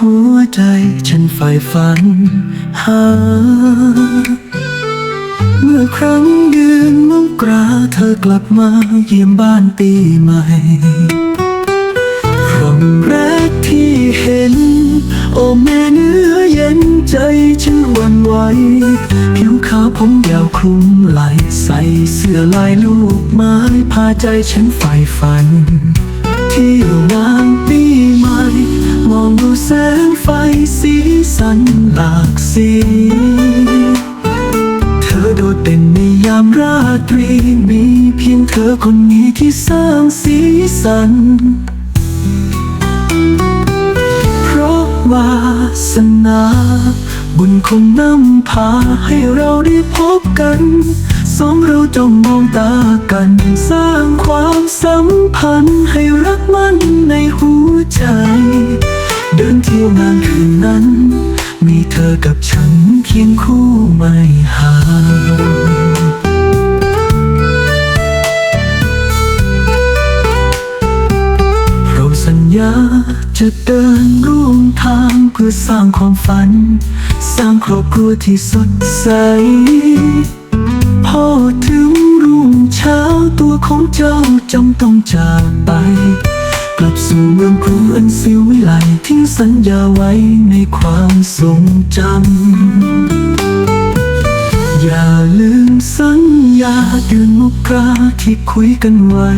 หัวใจฉันใฝ่ฝันหา เมื่อครั้งเดือนมกราเธอกลับมาเยี่ยมบ้านปีใหม่ครั้งแรกที่เห็น โอ้แม่เนื้อเย็นใจฉันวั่นไหวผิวขาวผมยาวคลุมไหลใส่เสื้อลายลูกไม้พาใจฉันใฝ่ฝัน ที่งานปีใหม่ แสงไฟสีสันหลากสี เธอโดดเด่นในยามราตรี มีเพียงเธอคนนี้ที่สร้างสีสัน เพราะวาสนา บุญคงนำพาให้เราได้พบกันสองเราจงมองตากัน สร้างความสัมพันธ์ให้รักมันในหัวใจ ที่ยวงานคืนนั้น มีเธอกับฉันเคียงคู่ไม่ห่างเราสัญญาจะเดินร่วมทางเพื่อสร้างความฝัน สร้างครอบครัวที่สดใสพอถึงรุ่งเช้าตัวของเจ้าจำต้องจากไป กลับสู่เมืองกรุงอันสิวิไล สัญญาไว้ในความทรงจำ อย่าลืมสัญญาเดือนมกราที่คุยกันไว้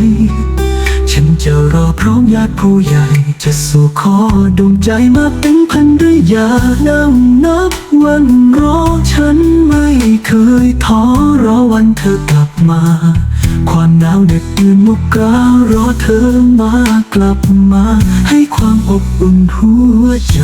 ฉันจะรอพร้อมญาติผู้ใหญ่ จะสู่ขอดวงใจมาเป็นพันรยยานำนับวันรอฉันไม่เคยท้อรอวันเธอกลับมา ความหนาวเหน็บยืนมุกรารอเธอมากลับมา ให้ความอบอุ่นหัวใจ